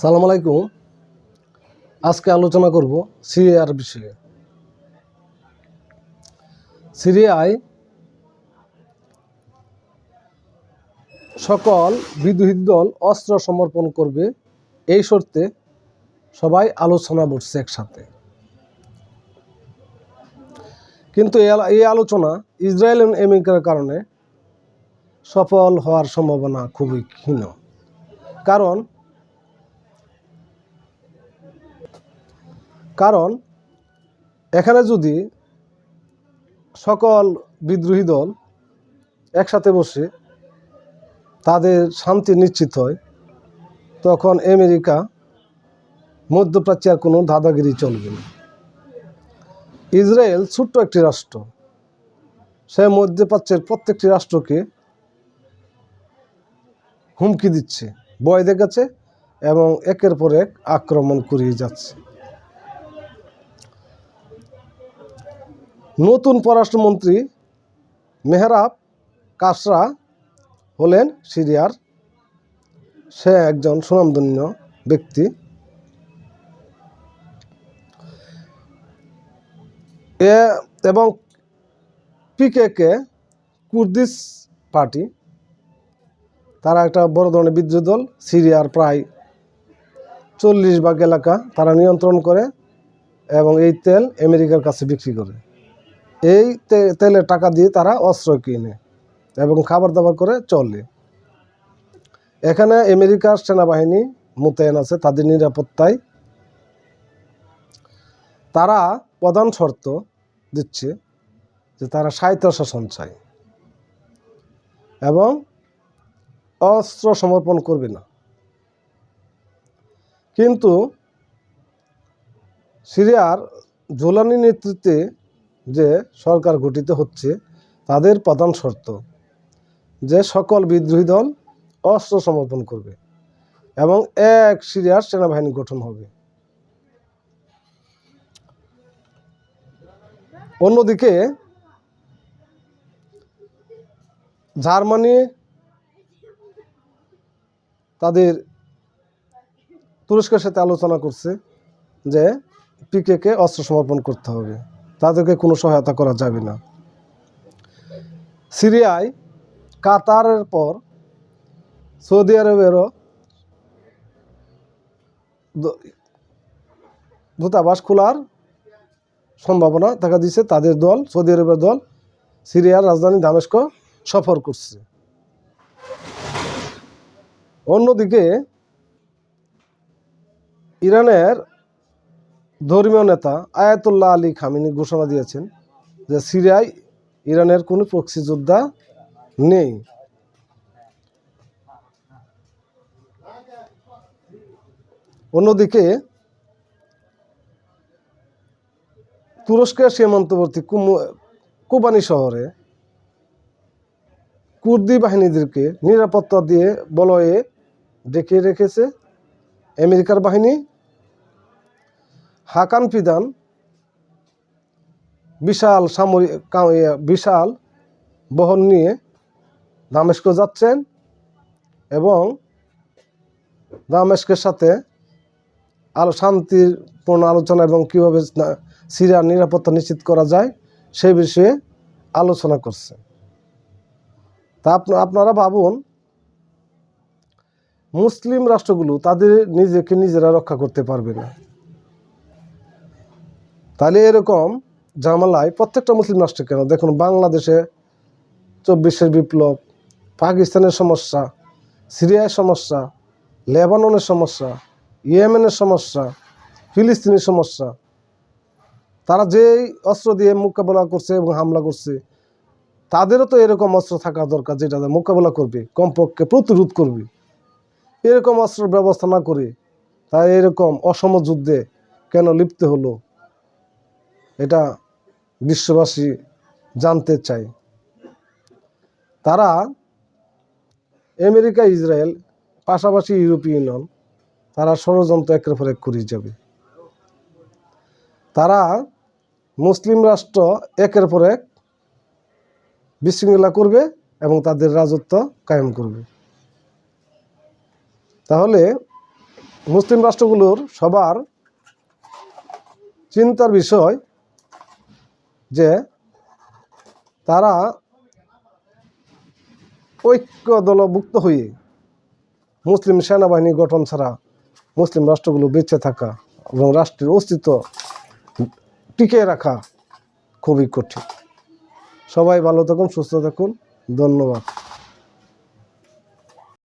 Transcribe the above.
সালাম আলাইকুম। আজকে আলোচনা করব সিরিয়ার বিষয়ে। সিরিয়ায় সকল বিদ্রোহী দল অস্ত্র সমর্পণ করবে, এই শর্তে সবাই আলোচনা বসছে একসাথে। কিন্তু এই আলোচনা ইসরায়েল এবং আমেরিকার কারণে সফল হওয়ার সম্ভাবনা খুবই ক্ষীণ। কারণ কারণ এখানে যদি সকল বিদ্রোহী দল একসাথে বসে তাদের শান্তি নিশ্চিত হয়, তখন আমেরিকা মধ্যপ্রাচ্যে আর কোনো দাদাগিরি চলবে না। ইসরায়েল ছোট্ট একটি রাষ্ট্র। সে মধ্যপ্রাচ্যের প্রত্যেকটি রাষ্ট্রকে হুমকি দিচ্ছে বয় দেখাচ্ছে এবং একের পর এক আক্রমণ করিয়ে যাচ্ছে। নতুন পররাষ্ট্রমন্ত্রী মেহরাব কাসরা হলেন সিরিয়ার সে একজন সুনামধন্য ব্যক্তি। এ এবং পিকেকে কুর্দিস পার্টি, তারা একটা বড় ধরনের বিদ্রোহী দল, সিরিয়ার প্রায় চল্লিশ ভাগ এলাকা তারা নিয়ন্ত্রণ করে এবং এই তেল আমেরিকার কাছে বিক্রি করে। এই তেলের টাকা দিয়ে তারা অস্ত্র কিনে এবং খাবার দাবার করে চলে। এখানে আমেরিকার সেনাবাহিনী মোতায়েন আছে, তাদের নিরাপত্তায়। তারা প্রধান শর্ত দিচ্ছে যে তারা সাহিত্য শাসন চায় এবং অস্ত্র সমর্পণ করবে না। কিন্তু সিরিয়ার জোলানি নেতৃত্বে যে সরকার গঠিত হচ্ছে, তাদের প্রধান শর্ত যে সকল বিদ্রোহী দল অস্ত্র সমর্পণ করবে এবং এক সিরিয়ার সেনাবাহিনী গঠন হবে। অন্যদিকে, জার্মানি তাদের তুরস্কের সাথে আলোচনা করছে যে পিকেকে অস্ত্র সমর্পণ করতে হবে। তাদেরকে কোনো সহায়তা করা যাবে না। সিরিয়ায় কাতারের পর সৌদি আরবেরও দূতাবাস খোলার সম্ভাবনা দেখা দিচ্ছে তাদের দল, সৌদি আরবের দল সিরিয়ার রাজধানী দামেস্ক সফর করছে। অন্যদিকে ইরানের ধর্মীয় নেতা আয়াতুল্লাহ আলী খামিনি ঘোষণা দিয়েছেন যে সিরিয়ায় ইরানের কোনো প্রক্সি যোদ্ধা নেই। অন্যদিকে তুরস্কের সীমান্তবর্তী কোবানি শহরে কুর্দি বাহিনীদেরকে নিরাপত্তা দিয়ে বলয়ে ডেকে রেখেছে আমেরিকার বাহিনী। হাকান ফিদান, বিশাল সামরিক বিশাল বহন নিয়ে দামেস্ক যাচ্ছেন এবং দামেস্কের সাথে আলো শান্তিপূর্ণ আলোচনা এবং কীভাবে সিরিয়ার নিরাপত্তা নিশ্চিত করা যায় সেই বিষয়ে আলোচনা করছে। তা আপনা- আপনারা ভাবুন, মুসলিম রাষ্ট্রগুলো তাদের নিজেকে নিজেরা রক্ষা করতে পারবে না। তাহলে এরকম জামালায় প্রত্যেকটা মুসলিম রাষ্ট্রে কেন? দেখুন, বাংলাদেশে চব্বিশের বিপ্লব, পাকিস্তানের সমস্যা সিরিয়ার সমস্যা, লেবাননের সমস্যা, ইয়েমেনের সমস্যা, ফিলিস্তিনের সমস্যা। তারা যেই অস্ত্র দিয়ে মোকাবেলা করছে এবং হামলা করছে, তাদেরও তো এরকম অস্ত্র থাকা দরকার যেটা মোকাবেলা করবে, কমপক্ষে প্রতিরোধ করবে। এরকম অস্ত্রের ব্যবস্থা না করে তাই এরকম অসম যুদ্ধে কেন লিপ্ত হলো? এটা বিশ্ববাসী জানতে চায়। তারা আমেরিকা, ইসরায়েল, পাশাপাশি ইউরোপীয় ইউনিয়ন, তারা ষড়যন্ত্র একের পর এক করিয়ে যাবে। তারা মুসলিম রাষ্ট্র একের পর এক বিশৃঙ্খলা করবে এবং তাদের রাজত্ব কায়েম করবে। তাহলে মুসলিম রাষ্ট্রগুলোর সবার চিন্তার বিষয় যে তারা ঐক্য দলভুক্ত হয়ে মুসলিম সেনাবাহিনী গঠন ছাড়া মুসলিম রাষ্ট্রগুলো বেঁচে থাকা এবং রাষ্ট্রের অস্তিত্ব টিকে রাখা খুবই কঠিন। সবাই ভালো থাকুন, সুস্থ থাকুন। ধন্যবাদ।